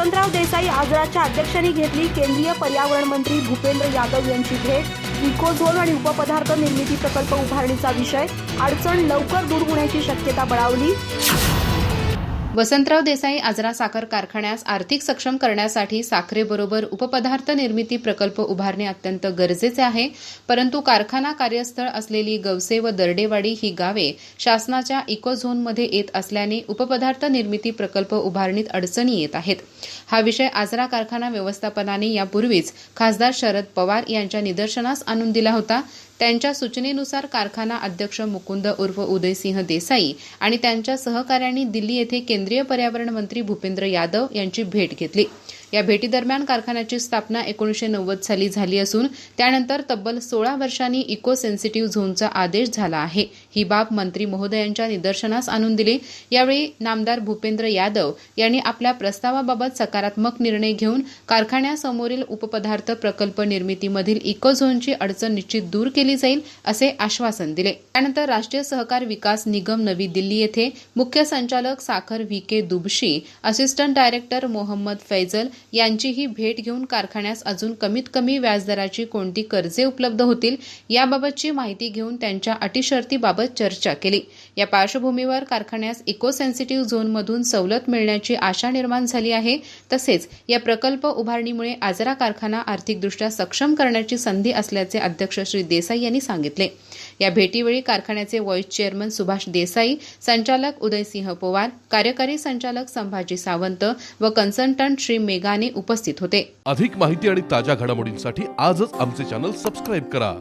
वसंतराव देसाई आजराच्या अध्यक्षांनी घेतली केंद्रीय पर्यावरण मंत्री भूपेंद्र यादव यांची भेट. इकोझोन आणि उपपदार्थ निर्मिती प्रकल्प उभारणीचा विषय. अडचण लवकर दूर होण्याची शक्यता बळावली. वसंतराव देसाई आजरा साखर कारखान्यास आर्थिक सक्षम करण्यासाठी साखरेबरोबर उपपदार्थ निर्मिती प्रकल्प उभारणे अत्यंत गरजेचे आहे. परंतु कारखाना कार्यस्थळ असलेली गवसे व दर्डेवाडी ही गावे शासनाच्या इको झोनमध्ये येत असल्याने उपपदार्थ निर्मिती प्रकल्प उभारणीत अडचणी येत आहेत. हा विषय आजरा कारखाना व्यवस्थापनाने यापूर्वीच खासदार शरद पवार यांच्या निदर्शनास आणून दिला होता. त्यांच्या सूचनेनुसार कारखाना अध्यक्ष मुकुंद उर्फ उदयसिंह देसाई आणि त्यांच्या सहकाऱ्यांनी दिल्ली येथे केंद्रीय पर्यावरण मंत्री भूपेंद्र यादव यांची भेट घेतली. या भेटीदरम्यान कारखान्याची स्थापना एकोणीसशे नव्वद साली झाली असून त्यानंतर तब्बल सोळा वर्षांनी इको सेन्सिटिव्ह झोनचा आदेश झाला आहे. ही बाब मंत्री महोदयांच्या निदर्शनास आणून दिली. यावेळी नामदार भूपेंद्र यादव यांनी आपल्या प्रस्तावाबाबत सकारात्मक निर्णय घेऊन कारखान्यासमोरील उपपदार्थ प्रकल्प निर्मितीमधील इको झोनची अडचण निश्चित दूर केली जाईल असे आश्वासन दिले. त्यानंतर राष्ट्रीय सहकार विकास निगम नवी दिल्ली येथे मुख्य संचालक साखर V K Dubashi assistant director Mohammad Faizal यांचीही भेट घेऊन कारखान्यास अजून कमीत कमी व्याजदराची कोणती कर्जे उपलब्ध होतील याबाबतची माहिती घेऊन त्यांच्या अटीशर्तीबाबत चर्चा केली. या पार्श्वभूमीवर कारखान्यास इको सेन्सिटिव्ह झोनमधून सवलत मिळण्याची आशा निर्माण झाली आहे. तसेच या प्रकल्प उभारणीमुळे आजरा कारखाना आर्थिकदृष्ट्या सक्षम करण्याची संधी असल्याचे अध्यक्ष श्री देसाई यांनी सांगितले. या भेटीवेळी कारखान्याचे व्हाईस चेअरमन सुभाष देसाई संचालक उदयसिंह पवार कार्यकारी संचालक संभाजी सावंत व कन्सल्टंट श्री मेघाने उपस्थित होते. अधिक माहिती आणि ताज्या घडामोडींसाठी आजच आमचे चॅनल सबस्क्राईब करा.